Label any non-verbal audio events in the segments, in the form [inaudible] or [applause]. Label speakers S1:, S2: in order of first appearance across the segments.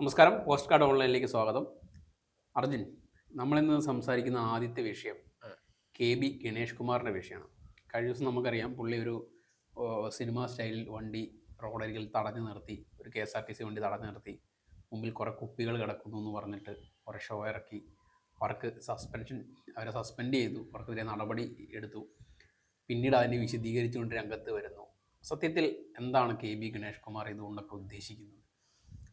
S1: നമസ്കാരം. Post card ഓൺലൈനിലേക്ക് സ്വാഗതം. അർജുൻ നമ്മളിന്ന് സംസാരിക്കുന്ന ആദ്യത്തെ വിഷയം കെ ബി ഗണേഷ് കുമാറിന്റെ വിഷയമാണ്. കഴിഞ്ഞ ദിവസം നമുക്കറിയാം പുള്ളി ഒരു സിനിമ സ്റ്റൈലിൽ വണ്ടി റോഡരികിൽ തടഞ്ഞു നിർത്തി ഒരു K S R T C വണ്ടി തടഞ്ഞു നിർത്തി. മുമ്പിൽ കുറേ കുപ്പികൾ കിടക്കുന്നു എന്ന് പറഞ്ഞിട്ട് കുറേ ഷോ ഇറക്കി. അവർക്ക് സസ്പെൻഷൻ അവരെ സസ്പെൻഡ് ചെയ്തു. അവർക്കെതിരെ നടപടി എടുത്തു. പിന്നീട് അതിനെ വിശദീകരിച്ചുകൊണ്ട് രംഗത്ത് വരുന്നു. സത്യത്തിൽ എന്താണ് കെ ബി ഗണേഷ് കുമാർ ഇതുകൊണ്ടൊക്കെ ഉദ്ദേശിക്കുന്നത്?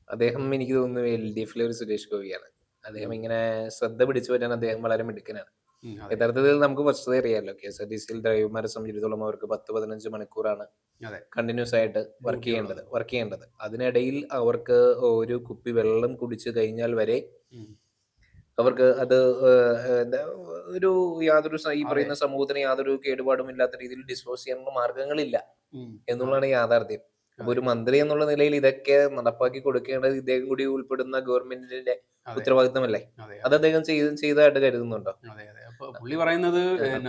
S2: അദ്ദേഹം എനിക്ക് തോന്നുന്നു എൽ ഡി എഫിലെ ഒരു സുരേഷ് ഗോപിയാണ്. അദ്ദേഹം ഇങ്ങനെ ശ്രദ്ധ പിടിച്ചു പറ്റാൻ അദ്ദേഹം വളരെ മിടുക്കനാണ്. യഥാർത്ഥത്തിൽ നമുക്ക് വസ്തുത അറിയാമല്ലോ കെ എസ് ആർ ടി സിയിൽ ഡ്രൈവർമാരെ സംബന്ധിച്ചിടത്തോളം അവർക്ക് പത്ത് പതിനഞ്ച് മണിക്കൂറാണ്. കണ്ടിന്യൂസ് ആയിട്ട് വർക്ക് ചെയ്യേണ്ടത് വർക്ക് ചെയ്യേണ്ടത്. അതിനിടയിൽ അവർക്ക് ഒരു കുപ്പി വെള്ളം കുടിച്ചു കഴിഞ്ഞാൽ വരെ അവർക്ക് അത് ഒരു യാതൊരു ഈ പറയുന്ന സമൂഹത്തിന് യാതൊരു കേടുപാടും ഇല്ലാത്ത രീതിയിൽ ഡിസ്പോസ് ചെയ്യാനുള്ള മാർഗങ്ങളില്ല എന്നുള്ളതാണ് യാഥാർത്ഥ്യം. അപ്പൊ ഒരു മന്ത്രി എന്നുള്ള നിലയിൽ ഇതൊക്കെ നടപ്പാക്കി കൊടുക്കേണ്ടത് ഇദ്ദേഹം കൂടി ഉൾപ്പെടുന്ന ഗവൺമെന്റിന്റെ. ഉത്തരവാദിത്തമല്ലേ?
S1: അതെ
S2: അദ്ദേഹം ചെയ്ത് ചെയ്തതായിട്ട് കരുതുന്നുണ്ടോ?
S1: അതെ അതെ. അപ്പൊ പുള്ളി പറയുന്നത്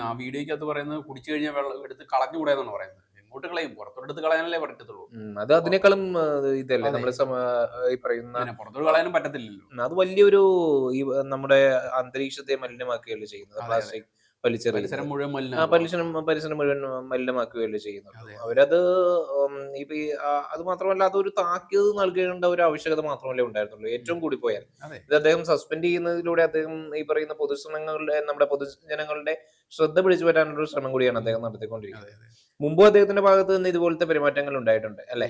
S1: ആ വീഡിയോയ്ക്കകത്ത് പറയുന്നത് കുടിച്ചു കഴിഞ്ഞാൽ വെള്ളം എടുത്ത് കളഞ്ഞുകൂടെ എന്നാണ് പറയുന്നത്. എങ്ങോട്ട് കളയും? പുറത്തോട്ട് കളയാനല്ലേ പറ്റത്തുള്ളൂ.
S2: അത് അതിനേക്കാളും ഇതല്ലേ? നമ്മുടെ നമ്മൾ ഈ പറയുന്ന
S1: പുറത്തോട്ട് കളയാനും പറ്റത്തില്ലല്ലോ.
S2: അത് വലിയൊരു നമ്മുടെ അന്തരീക്ഷത്തെ മലിനമാക്കുകയല്ലേ ചെയ്യുന്നത്. പ്ലാസ്റ്റിക്
S1: പരിസരം മുഴുവൻ
S2: പരിസരം പരിസരം മുഴുവൻ മലിനമാക്കുകയല്ലേ ചെയ്യുന്നത്. അവരത് ഇപ്പൊ അത് മാത്രമല്ല അതൊരു താക്കീത് നൽകേണ്ട ഒരു ആവശ്യകത മാത്രമല്ലേ ഉണ്ടായിരുന്നുള്ളൂ. ഏറ്റവും കൂടി പോയാൽ. ഇത് അദ്ദേഹം സസ്പെൻഡ് ചെയ്യുന്നതിലൂടെ അദ്ദേഹം ഈ പറയുന്ന പൊതുജനങ്ങളുടെ നമ്മുടെ പൊതുജനങ്ങളുടെ ശ്രദ്ധ പിടിച്ചു പറ്റാനുള്ള ഒരു ശ്രമം കൂടിയാണ് അദ്ദേഹം നടത്തിക്കൊണ്ടിരിക്കുന്നത്. മുമ്പ് അദ്ദേഹത്തിന്റെ ഭാഗത്ത് നിന്ന് ഇതുപോലത്തെ പെരുമാറ്റങ്ങൾ ഉണ്ടായിട്ടുണ്ട് അല്ലെ?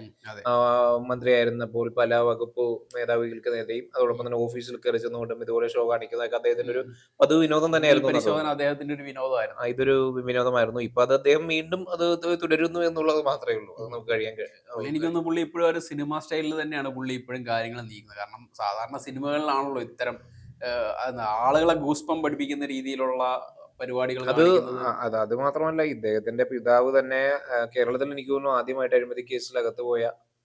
S2: മന്ത്രിയായിരുന്നപ്പോൾ പല വകുപ്പ് മേധാവികൾക്ക് നേരെയും അതോടൊപ്പം തന്നെ ഓഫീസിൽ കയറി ചെന്നുകൊണ്ടും ഇതുപോലെ ഷോ കാണിക്കുന്നതൊക്കെ അദ്ദേഹത്തിന്റെ ഒരു പതിവ് വിനോദം തന്നെയായിരുന്നു
S1: അദ്ദേഹത്തിന്റെ ഒരു വിനോദമായിരുന്നു.
S2: ഇതൊരു വിനോദമായിരുന്നു. ഇപ്പൊ അത് അദ്ദേഹം വീണ്ടും അത് തുടരുന്നു എന്നുള്ളത് മാത്രമേ ഉള്ളൂ. അത് നമുക്ക് കഴിയാൻ
S1: കഴിയും എനിക്കൊന്ന് പുള്ളി ഇപ്പോഴും ഒരു സിനിമ സ്റ്റൈലിൽ തന്നെയാണ് പുള്ളി ഇപ്പോഴും കാര്യങ്ങൾ നീക്കുന്നത് കാരണം സാധാരണ സിനിമകളിലാണല്ലോ ഇത്തരം ആളുകളെ ഗൂസ്പം പഠിപ്പിക്കുന്ന രീതിയിലുള്ള പരിപാടികൾ
S2: അത് അത് അത് മാത്രമല്ല ഇദ്ദേഹത്തിന്റെ പിതാവ് തന്നെ കേരളത്തിൽ എനിക്ക് തോന്നുന്നു ആദ്യമായിട്ട് അഴിമതി കേസിൽ അകത്ത് പോയ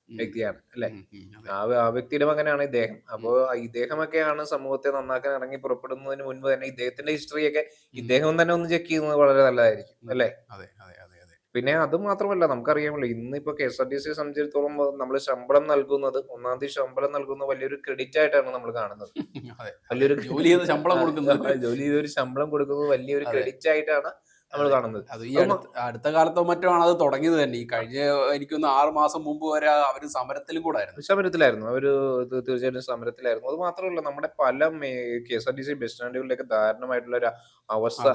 S2: വ്യക്തിയാണ് അല്ലെ. ആ വ്യ- ആ വ്യക്തിയുടെ മകനാണ് ഇദ്ദേഹം. അപ്പോ ഇദ്ദേഹമൊക്കെയാണ് സമൂഹത്തെ നന്നാക്കാൻ ഇറങ്ങി പുറപ്പെടുന്നതിന് മുൻപ് തന്നെ ഇദ്ദേഹത്തിന്റെ ഹിസ്റ്ററിയൊക്കെ ഇദ്ദേഹം തന്നെ ഒന്ന് ചെക്ക് ചെയ്യുന്നത് വളരെ നല്ലതായിരിക്കും അല്ലെ? പിന്നെ അത് മാത്രമല്ല നമുക്കറിയാമല്ലോ ഇന്നിപ്പോ കെ എസ് ആർ ടി സിയെ സംബന്ധിച്ചിടത്തോളം നമ്മൾ ശമ്പളം നൽകുന്നത് ഒന്നാം തീയതി ശമ്പളം നൽകുന്ന വലിയൊരു ക്രെഡിറ്റ് ആയിട്ടാണ് നമ്മൾ കാണുന്നത്. [laughs] വലിയൊരു
S1: ജോലി ചെയ്ത് ശമ്പളം കൊടുക്കുന്നത്.
S2: ജോലി ചെയ്ത് ഒരു ശമ്പളം കൊടുക്കുന്നത് വലിയൊരു ക്രെഡിറ്റ് ആയിട്ടാണ് നമ്മൾ കാണുന്നത്.
S1: അത് ഈ അടുത്ത കാലത്തോ മറ്റോ ആണ് അത് തുടങ്ങിയത് തന്നെ. ഈ കഴിഞ്ഞ എനിക്കൊന്ന് ആറ് മാസം മുമ്പ് വരെ അവർ സമരത്തിലും കൂടെ ആയിരുന്നു.
S2: സമരത്തിലായിരുന്നു. അവർ ഇത് തീർച്ചയായിട്ടും സമരത്തിലായിരുന്നു. അത് മാത്രമല്ല നമ്മുടെ പല K S R T C bus സ്റ്റാൻഡുകളിലൊക്കെ ദാരുണമായിട്ടുള്ള ഒരു അവസ്ഥ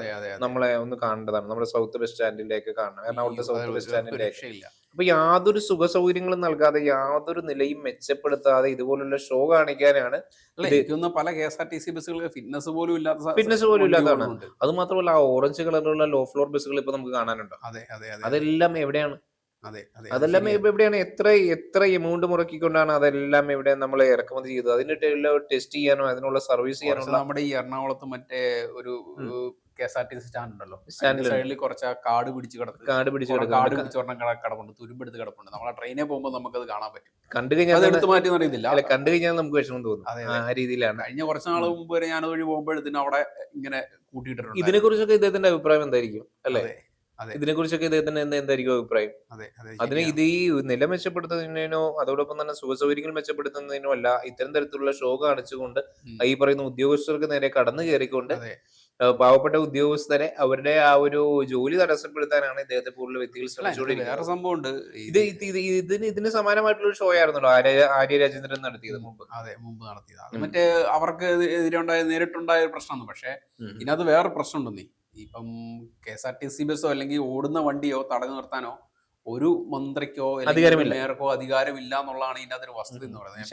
S2: നമ്മളെ ഒന്ന് കാണേണ്ടതാണ്. നമ്മുടെ സൗത്ത് ബസ് സ്റ്റാൻഡിലേക്ക് കാണണം. എറണാകുളത്തെ സൗത്ത് ബസ് സ്റ്റാൻഡിലേക്ക് അപ്പൊ യാതൊരു സുഖ സൗകര്യങ്ങളും നൽകാതെ യാതൊരു നിലയും മെച്ചപ്പെടുത്താതെ ഇതുപോലുള്ള ഷോ കാണിക്കാനാണ്
S1: പല K S R T C ബസ്സുകൾക്ക് fitness പോലും ഇല്ലാത്ത
S2: ഫിറ്റ്നസ് പോലും ഇല്ലാത്തതാണ്. അത് മാത്രമല്ല ആ ഓറഞ്ച് കളറിലുള്ള ലോ ഫ്ലോർ ബസ്സുകൾ ഇപ്പൊ നമുക്ക് കാണാനുണ്ട്?
S1: അതെ അതെ അതെ
S2: അതെല്ലാം എവിടെയാണ്?
S1: അതെ അതെ.
S2: അതെല്ലാം. ഇപ്പൊ എവിടെയാണ്? എത്ര എത്ര എമൗണ്ട് മുറക്കിക്കൊണ്ടാണ് അതെല്ലാം ഇവിടെ നമ്മൾ ഇറക്കുമതി ചെയ്തത്? അതിന്റെ ടെസ്റ്റ് ചെയ്യാനോ അതിനുള്ള സർവീസ് ചെയ്യാനോ
S1: നമ്മുടെ ഈ എറണാകുളത്ത് മറ്റേ ഒരു. K S R T C stand ഉണ്ടല്ലോ. സൈഡിൽ കുറച്ച് കാട് പിടിച്ച് കിടക്കും.
S2: കാട് പിടിച്ച്
S1: കാട് പിടിച്ച് ഒരെണ്ണം കിട- കിടപ്പുണ്ട്. തുരുമ്പെടുത്ത് കിടപ്പുണ്ട്. നമ്മളെ ട്രെയിനിൽ പോകുമ്പോൾ നമുക്കത് കാണാൻ പറ്റും.
S2: കണ്ടു കഴിഞ്ഞാൽ
S1: എടുത്തു മാറ്റി അറിയത്തില്ല.
S2: അല്ല കണ്ടു കഴിഞ്ഞാൽ നമുക്ക് വിഷമം തോന്നും.
S1: അതെ,
S2: ആ രീതിയിലാണ്.
S1: കഴിഞ്ഞ കുറച്ച് നാൾ മുമ്പ് വരെ ഞാൻ വഴി പോകുമ്പോഴത്തേനും അവിടെ ഇങ്ങനെ കൂട്ടിയിട്ടുണ്ട്
S2: ഇതിനെ കുറിച്ചൊക്കെ ഇദ്ദേഹത്തിന്റെ അഭിപ്രായം എന്തായിരിക്കും? അല്ലെ?
S1: അതെ അതെ.
S2: ഇതിനെ കുറിച്ചൊക്കെ ഇദ്ദേഹത്തിന് എന്താ- എന്തായിരിക്കും അഭിപ്രായം?
S1: അതെ അതെ
S2: അതിന്. ഇത് ഈ നില മെച്ചപ്പെടുത്തുന്നതിനോ അതോടൊപ്പം തന്നെ സുഖ സൗകര്യങ്ങൾ മെച്ചപ്പെടുത്തുന്നതിനോ അല്ല ഇത്തരം തരത്തിലുള്ള ഷോ കാണിച്ചുകൊണ്ട്. ഈ പറയുന്ന ഉദ്യോഗസ്ഥർക്ക് നേരെ കടന്നു കയറിക്കൊണ്ട് പാവപ്പെട്ട ഉദ്യോഗസ്ഥരെ അവരുടെ ആ ഒരു ജോലി തടസ്സപ്പെടുത്താനാണ് ഇദ്ദേഹത്തെ പോലുള്ള വ്യക്തികൾ ശ്രമിച്ചുകൊണ്ടിരിക്കുന്നത്. ഇത് ഇത് ഇത് ഇതിന് ഇതിന് സമാനമായിട്ടുള്ള ഒരു ഷോ ആയിരുന്നല്ലോ ആര്യ ആര്യ രാജേന്ദ്രൻ നടത്തിയത് മുമ്പ്.
S1: അതെ മുമ്പ് നടത്തിയത്. മറ്റേ അവർക്ക് എതിരെ ഉണ്ടായ നേരിട്ടുണ്ടായ ഒരു പ്രശ്നമാണ്. പക്ഷെ ഇതിനകത്ത് വേറെ പ്രശ്നമുണ്ടെന്നേ. ഇപ്പം K S R T C ബസ്സോ അല്ലെങ്കിൽ ഓടുന്ന വണ്ടിയോ തടഞ്ഞു നിർത്താനോ ഒരു മന്ത്രിക്കോ
S2: അധികാരമില്ല.
S1: മേയർക്കോ അധികാരമില്ല എന്നുള്ളതാണ് ഇതിന്റെ ഒരു വസ്തുത എന്ന് പറയുന്നത്.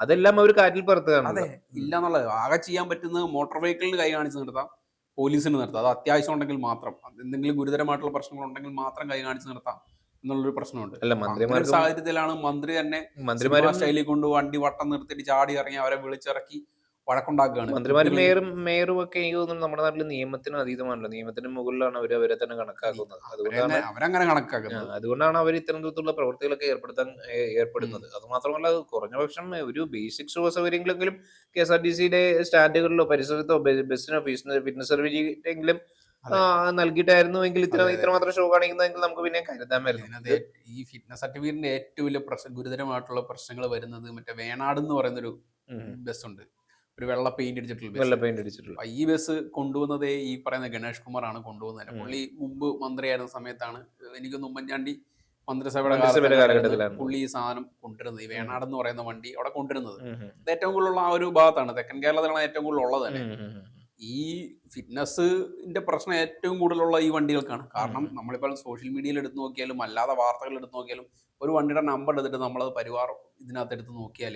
S2: അതല്ല- അവർ കാറ്റിൽ പറത്തുകയാണ്
S1: അതെ ഇല്ല എന്നുള്ളത്. ആകെ ചെയ്യാൻ പറ്റുന്നത് മോട്ടോർ വെഹിക്കിളിന് കൈ കാണിച്ച് നിർത്താം പോലീസിന് നിർത്താം. അത് അത്യാവശ്യം ഉണ്ടെങ്കിൽ മാത്രം. എന്തെങ്കിലും ഗുരുതരമായിട്ടുള്ള പ്രശ്നങ്ങൾ ഉണ്ടെങ്കിൽ മാത്രം കൈ കാണിച്ച് നിർത്താം എന്നുള്ളൊരു പ്രശ്നമുണ്ട്.
S2: അല്ല മന്ത്രിമാർക്ക്
S1: സാഹചര്യത്തിലാണ് മന്ത്രി തന്നെ
S2: മന്ത്രിമാരുടെ
S1: സ്റ്റൈലിൽ കൊണ്ട് വണ്ടി വട്ടം നിർത്തിയിട്ട് ചാടി ഇറങ്ങി അവരെ വിളിച്ചിറക്കി വഴക്കുണ്ടാക്കുകയാണ്.
S2: മന്ത്രിമാരും മേയറും മേയറും ഒക്കെ എനിക്ക് തോന്നുന്നു നമ്മുടെ നാട്ടിൽ നിയമത്തിന് അതീതമാണല്ലോ. നിയമത്തിന് മുകളിലാണ് അവർ അവരെ തന്നെ കണക്കാക്കുന്നത്. അതുകൊണ്ടാണ്
S1: അവരങ്ങനെ- കണക്കാക്കുന്നത്.
S2: അതുകൊണ്ടാണ് അവർ ഇത്തരം തരത്തിലുള്ള പ്രവൃത്തികളൊക്കെ ഏർപ്പെടുത്താൻ ഏർപ്പെടുന്നത്. അത് മാത്രമല്ല കുറഞ്ഞ പക്ഷം ഒരു ബേസിക് സുഖ സൗകര്യങ്ങളെങ്കിലും കെ എസ് ആർ ടി സിയുടെ സ്റ്റാൻഡുകളിലോ പരിസരത്തോ ബസ്സിനോ ഫിറ്റ്നസ് സർവീസിലെങ്കിലും
S1: നൽകിയിട്ടായിരുന്നു
S2: എങ്കിൽ ഇത്ര
S1: ഇത്ര മാത്രം
S2: ഇത്രമാത്രം ഷോ കാണിക്കുന്നതെങ്കിൽ നമുക്ക് പിന്നെ കരുതാമായിരുന്നു.
S1: ഈ ഫിറ്റ്നസ് സർട്ടിഫിക്കറ്റിന്റെ ഏറ്റവും വലിയ പ്രശ്നം ഗുരുതരമായിട്ടുള്ള പ്രശ്നങ്ങൾ വരുന്നത് മറ്റേ വേണാട് എന്ന് പറയുന്നൊരു ഉണ്ട് ഒരു വെള്ള പെയിന്റ് അടിച്ചിട്ടുള്ള
S2: വെള്ള പെയിന്റ് അടിച്ചിട്ടുള്ള
S1: ഈ ബസ് കൊണ്ടുവന്നതേ ഈ പറയുന്ന ഗണേഷ് ആണ് കൊണ്ടുവന്നത്. പുള്ളി മുമ്പ് മന്ത്രിയായിരുന്ന സമയത്താണ് എനിക്കൊന്ന് ഉമ്മൻചാണ്ടി മന്ത്രിസഭയുടെ
S2: കാലഘട്ടത്തിലാണ്.
S1: പുള്ളി ഈ സാധനം കൊണ്ടുവരുന്നത് ഈ വേണാട് എന്ന് പറയുന്ന വണ്ടി അവിടെ കൊണ്ടിരുന്നത്. ഏറ്റവും കൂടുതലുള്ള ആ ഒരു ഭാഗത്താണ് തെക്കൻ കേരളത്തിലാണ് ഏറ്റവും കൂടുതൽ ഉള്ളത് തന്നെ. ഈ ഫിറ്റ്നസിന്റെ പ്രശ്നം ഏറ്റവും കൂടുതലുള്ള ഈ വണ്ടികൾക്കാണ്. കാരണം നമ്മളിപ്പോൾ സോഷ്യൽ മീഡിയയിൽ എടുത്ത് നോക്കിയാലും അല്ലാതെ വാർത്തകൾ എടുത്ത് നോക്കിയാലും ഒരു വണ്ടിയുടെ നമ്പർ എടുത്തിട്ട് നമ്മളത് പരിവാർ ഇതിനകത്ത് എടുത്ത് നോക്കിയാൽ.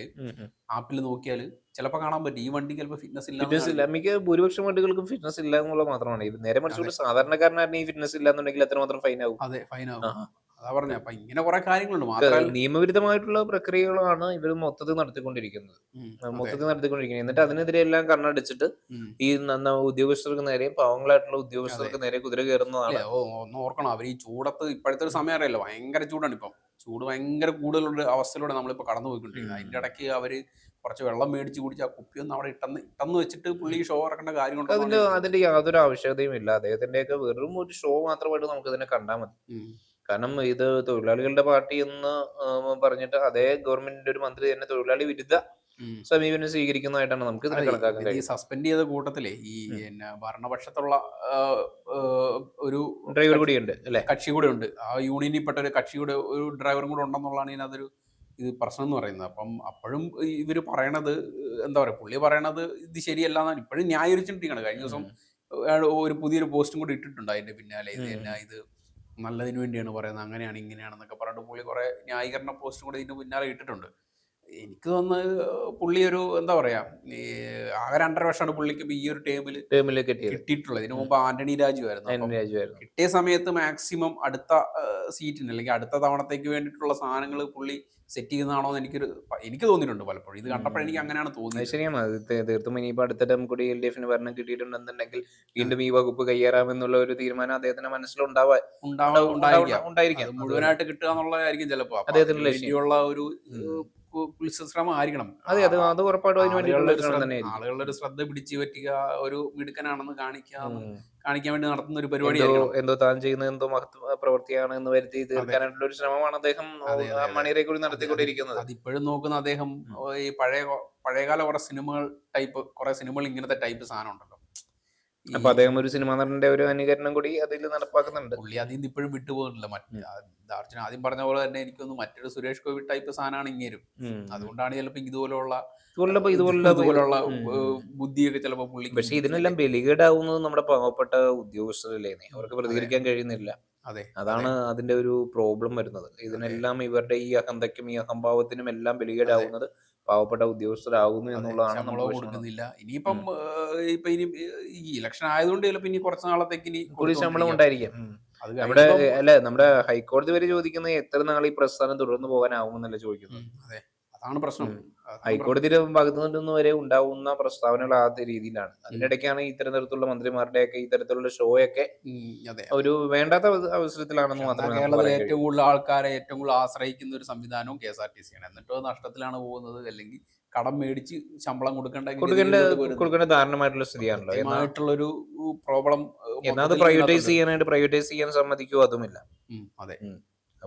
S1: ആപ്പിൽ നോക്കിയാൽ ചിലപ്പോൾ കാണാൻ പറ്റും. ഈ വണ്ടിക്ക് ചിലപ്പോൾ ഫിറ്റ്നസ് ഇല്ല
S2: ഫിറ്റ്നസ് ഇല്ല. മിക്ക ഭൂരിപക്ഷം വണ്ടികൾക്കും ഫിറ്റ്നസ് ഇല്ല എന്നുള്ളത് മാത്രമാണ്. ഇത് നേരെ മറിച്ച് ഒരു സാധാരണക്കാരനായിരുന്നു ഈ ഫിറ്റ്നസ് ഇല്ല എന്നുണ്ടെങ്കിൽ എത്രമാത്രം ഫൈൻ ആവും.
S1: അതെ ഫൈൻ ആവും. അതാ പറഞ്ഞ. അപ്പൊ ഇങ്ങനെ കുറെ കാര്യങ്ങളുണ്ട്. മാത്രമല്ല
S2: നിയമവിരുദ്ധമായിട്ടുള്ള പ്രക്രിയകളാണ് ഇവർ മൊത്തത്തിൽ നടത്തിക്കൊണ്ടിരിക്കുന്നത്. മൊത്തത്തിൽ നടത്തിക്കൊണ്ടിരിക്കുന്നത്. എന്നിട്ട് അതിനെതിരെ എല്ലാം കണ്ണടിച്ചിട്ട് ഈ നന്ന ഉദ്യോഗസ്ഥർക്ക് നേരെയും പാവങ്ങളായിട്ടുള്ള ഉദ്യോഗസ്ഥർക്ക് നേരെ കുതിര കയറുന്നതാണ്.
S1: ഒന്ന് ഓർക്കണം. അവർ ഈ ചൂടത്ത് ഇപ്പോഴത്തെ ഒരു സമയം അറിയാലോ. ഭയങ്കര ചൂടാണ് ഇപ്പം. ചൂട് ഭയങ്കര കൂടുതലുള്ള അവസ്ഥയിലൂടെ നമ്മളിപ്പോൾ കടന്നു പോയിക്കൊണ്ടിരിക്കുന്നത്. അതിന്റെ ഇടയ്ക്ക് അവർ കുറച്ച് വെള്ളം മേടിച്ച് കുടിച്ച് ആ കുപ്പിയൊന്നും അവിടെ ഇട്ടെന്ന് ഇട്ടെന്ന് വെച്ചിട്ട് പുള്ളി ഷോ ഇറക്കേണ്ട കാര്യം
S2: അതിന്റെ അതിന്റെ യാതൊരു ആവശ്യകതയും ഇല്ല. അദ്ദേഹത്തിന്റെ ഒക്കെ വെറും ഒരു ഷോ മാത്രമായിട്ട് നമുക്ക് ഇതിനെ കണ്ടാൽ മതി കാരണം ഇത് തൊഴിലാളികളുടെ പാർട്ടി എന്ന് പറഞ്ഞിട്ട് അതേ ഗവൺമെന്റിന്റെ ഒരു മന്ത്രി തന്നെ തൊഴിലാളി വിരുദ്ധ സമീപനം സ്വീകരിക്കുന്നതായിട്ടാണ് നമുക്ക് ഇതിനെ കണക്കാക്കാൻ
S1: ഈ സസ്പെൻഡ് ചെയ്ത കൂട്ടത്തിലെ ഈ ഭരണപക്ഷത്തുള്ള ഒരു
S2: ഡ്രൈവർ കൂടി ഉണ്ട് അല്ലെ?
S1: കക്ഷി കൂടെ ഉണ്ട്. ആ യൂണിയനിൽ പെട്ട ഒരു കക്ഷി കൂടെ ഒരു ഡ്രൈവറും കൂടെ ഉണ്ടെന്നുള്ളതാണ് ഇതിനകത്തൊരു ഇത് പ്രശ്നം എന്ന് പറയുന്നത്. അപ്പം അപ്പോഴും ഇവർ പറയണത് എന്താ പറയുക പുള്ളി പറയണത് ഇത് ശരിയല്ല എന്നാണ് ഇപ്പോഴും ന്യായീകരിച്ചിട്ടിരിക്കുകയാണ്. കഴിഞ്ഞ ദിവസം ഒരു പുതിയൊരു പോസ്റ്റും കൂടി ഇട്ടിട്ടുണ്ട് അതിന്റെ പിന്നാലെ. ഇത് എന്നാ ഇത് നല്ലതിന് വേണ്ടിയാണ് പറയുന്നത്. അങ്ങനെയാണ് ഇങ്ങനെയാണെന്നൊക്കെ പറഞ്ഞിട്ട് പുള്ളി കുറേ ന്യായീകരണ പോസ്റ്റും കൂടെ ഇതിന് പിന്നാലെ ഇട്ടിട്ടുണ്ട്. എനിക്ക് തോന്നുന്നത് പുള്ളി ഒരു എന്താ പറയാ ഈ ആകെ രണ്ടര വർഷമാണ് പുള്ളിക്ക് ഇപ്പൊ ഈ ഒരു ടേമിൽ
S2: ടേമിൽ
S1: കിട്ടിയിട്ടുള്ളത്. ഇതിനു മുമ്പ് ആന്റണി രാജു ആയിരുന്നു. കിട്ടിയ സമയത്ത് മാക്സിമം അടുത്ത സീറ്റിന് അല്ലെങ്കിൽ അടുത്ത തവണത്തേക്ക് വേണ്ടിയിട്ടുള്ള സാധനങ്ങൾ പുള്ളി സെറ്റ് ചെയ്യുന്നതാണോ എന്ന് എനിക്കൊരു എനിക്ക് തോന്നിയിട്ടുണ്ട് പലപ്പോഴും. ഇത് കണ്ടപ്പോൾ എനിക്ക് അങ്ങനെയാണ് തോന്നിയത്.
S2: ശരിയാണ്. തീർത്തും ഇനിയിപ്പോ അടുത്ത ടൈം കൂടി എൽ ഡി എഫിന് ഭരണം കിട്ടിയിട്ടുണ്ടെന്നുണ്ടെങ്കിൽ വീണ്ടും ഈ വകുപ്പ് കൈയേറാമെന്നുള്ള ഒരു തീരുമാനം അദ്ദേഹത്തിന്റെ മനസ്സിലുണ്ടാവാൻ
S1: ഉണ്ടാവാ ഉണ്ടായിരിക്കാം. മുഴുവനായിട്ട് കിട്ടുക എന്നുള്ളതായിരിക്കും ചിലപ്പോ.
S2: അദ്ദേഹത്തിന്റെ
S1: ഒരു
S2: ഉം.
S1: കുൽശ്രമം ആയിരിക്കണം.
S2: അതെ അത് അത് ഉറപ്പായിട്ടും അതിന് വേണ്ടിയിട്ടുള്ള
S1: ആളുകളുടെ
S2: ഒരു ശ്രമം
S1: ശ്രദ്ധ- ആളുകളുടെ ഒരു ശ്രദ്ധ പിടിച്ചു പറ്റുക ഒരു മിടുക്കനാണെന്ന് കാണിക്കുക കാണിക്കാൻ വേണ്ടി നടത്തുന്ന ഒരു പരിപാടി
S2: എന്തോ താൻ ചെയ്യുന്ന എന്തോ മഹത്വ പ്രവൃത്തിയാണ് എന്ന് വരുത്തി തീർക്കാനായിട്ടുള്ള ഒരു ശ്രമമാണ് അദ്ദേഹം. മണിയറെ കൂടി നടത്തിക്കൊണ്ടിരിക്കുന്നത്.
S1: അതിപ്പോഴും നോക്കുന്ന അദ്ദേഹം ഈ പഴയ പഴയകാല കുറെ സിനിമകൾ ടൈപ്പ് കുറെ സിനിമകൾ ഇങ്ങനത്തെ ടൈപ്പ് സാധനം ഉണ്ടല്ലോ
S2: അപ്പൊ അദ്ദേഹം ഒരു സിനിമാ നടന്റെ ഒരു അനുകരണം കൂടി അതിൽ നടപ്പാക്കുന്നുണ്ട്.
S1: പുള്ളി അതിൽ നിന്ന് ഇപ്പോഴും വിട്ടുപോകുന്നില്ല. മറ്റേ ദാർജുന ആദ്യം പറഞ്ഞ പോലെ തന്നെ എനിക്കൊന്ന് മറ്റൊരു സുരേഷ് ഗോപി ടൈപ്പ് സാധനമാണ് ഇങ്ങേരും. അതുകൊണ്ടാണ് ചിലപ്പോൾ ഇതുപോലുള്ള
S2: ഇതുപോലുള്ള.
S1: ബുദ്ധിയൊക്കെ ചിലപ്പോൾ പുള്ളി
S2: പക്ഷെ ഇതിനെല്ലാം ബലികേടാവുന്നത് നമ്മുടെ പാവപ്പെട്ട ഉദ്യോഗസ്ഥരല്ലേ അവർക്ക് പ്രതികരിക്കാൻ കഴിയുന്നില്ല.
S1: അതെ.
S2: അതാണ് അതിന്റെ ഒരു പ്രോബ്ലം വരുന്നത്. ഇതിനെല്ലാം ഇവരുടെ ഈ അഹന്തയ്ക്കും ഈ അഹംഭാവത്തിനും എല്ലാം ബലികേടാവുന്നത് പാവപ്പെട്ട ഉദ്യോഗസ്ഥരാകുന്നു എന്നുള്ളതാണ് നമ്മൾ
S1: കൊടുക്കുന്നില്ല. ഇനിയിപ്പം ഇപ്പൊ ഇനി ഈ ഇലക്ഷൻ ആയതുകൊണ്ട് ചിലപ്പോൾ ഇനി കുറച്ച് നാളത്തേക്ക് ഇനി
S2: കൂടി ശമ്പളം. ഉണ്ടായിരിക്കും. നമ്മുടെ അല്ലെ നമ്മുടെ ഹൈക്കോടതി വരെ ചോദിക്കുന്നത് എത്ര നാൾ ഈ പ്രസ്ഥാനം തുടർന്നു പോകാനാവുമെന്നല്ല ചോദിക്കുന്നത്?
S1: അതാണ് പ്രശ്നം.
S2: ഹൈക്കോടതിയുടെ ഭാഗത്തു വരെ ഉണ്ടാവുന്ന പ്രസ്താവനകൾ ആ രീതിയിലാണ്. അതിനിടയ്ക്കാണ് ഇത്തരം മന്ത്രിമാരുടെ ഒക്കെ ഇത്തരത്തിലുള്ള ഷോ ഒക്കെ
S1: ഉം, അതെ.
S2: ഒരു വേണ്ടാത്ത അവസരത്തിലാണെന്ന്
S1: മാത്രമല്ല
S2: മാത്രമേ കഴിയൂ.
S1: ഏറ്റവും കൂടുതൽ ആൾക്കാരെ ഏറ്റവും കൂടുതൽ ആശ്രയിക്കുന്ന ഒരു സംവിധാനവും K S R T C ആണ്. എന്നിട്ടോ നഷ്ടത്തിലാണ് പോകുന്നത് അല്ലെങ്കിൽ കടം മേടിച്ച് ശമ്പളം കൊടുക്കേണ്ട
S2: കൊടുക്കേണ്ട ദാരുണമായിട്ടുള്ള സ്ഥിതിയാണല്ലോ.
S1: ഒരു പ്രോബ്ലം
S2: എന്നാൽ അത് പ്രൈവറ്റൈസ് ചെയ്യാനായിട്ട് പ്രൈവറ്റൈസ് ചെയ്യാൻ സമ്മതിക്കുമോ അതുമില്ല.
S1: അതെ.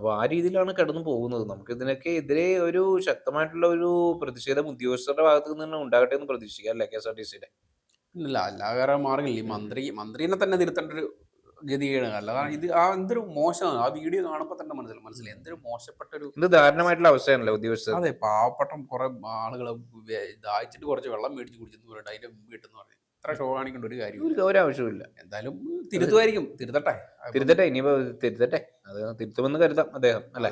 S2: അപ്പൊ ആ രീതിയിലാണ് കടന്നു പോകുന്നത്. നമുക്ക് ഇതിനൊക്കെ എതിരെ ഒരു ശക്തമായിട്ടുള്ള ഒരു പ്രതിഷേധം ഉദ്യോഗസ്ഥരുടെ ഭാഗത്ത് നിന്ന് ഉണ്ടാകട്ടെ എന്ന് പ്രതീക്ഷിക്കാം അല്ലെ കെ എസ് ആർ ടി സിയുടെ?
S1: ഇല്ല അല്ല വേറെ മാർഗമില്ല ഈ മന്ത്രി മന്ത്രിനെ തന്നെ തിരുത്തേണ്ട ഒരു ഗതികേട് അല്ല. കാരണം ഇത് ആ എന്തൊരു മോശമാണ് ആ വീഡിയോ കാണുമ്പോൾ തന്നെ മനസ്സിലായി മനസ്സിലായി. എന്തൊരു മോശപ്പെട്ട ഒരു
S2: ഇത് ദാരുണമായിട്ടുള്ള അവസ്ഥയാണല്ലോ ഉദ്യോഗസ്ഥർ?
S1: അതെ പാവപ്പെട്ട കുറെ ആളുകൾ ദാഹിച്ചിട്ട് കുറച്ച് വെള്ളം മേടിച്ച് കുടിച്ചെന്ന് പറഞ്ഞിട്ട് അതിന്റെ വീട്ടിൽ നിന്ന് പറഞ്ഞു. ഇത്ര ഷോ കാണിക്കേണ്ട ഒരു കാര്യം
S2: ഒരു ആവശ്യമില്ല
S1: എന്തായാലും തിരുത്തുമായിരിക്കും. തിരുത്തട്ടെ.
S2: തിരുത്തട്ടെ ഇനിയിപ്പോ തിരുത്തട്ടെ. അത് തിരുത്തുമെന്ന് കരുതാം അദ്ദേഹം അല്ലെ.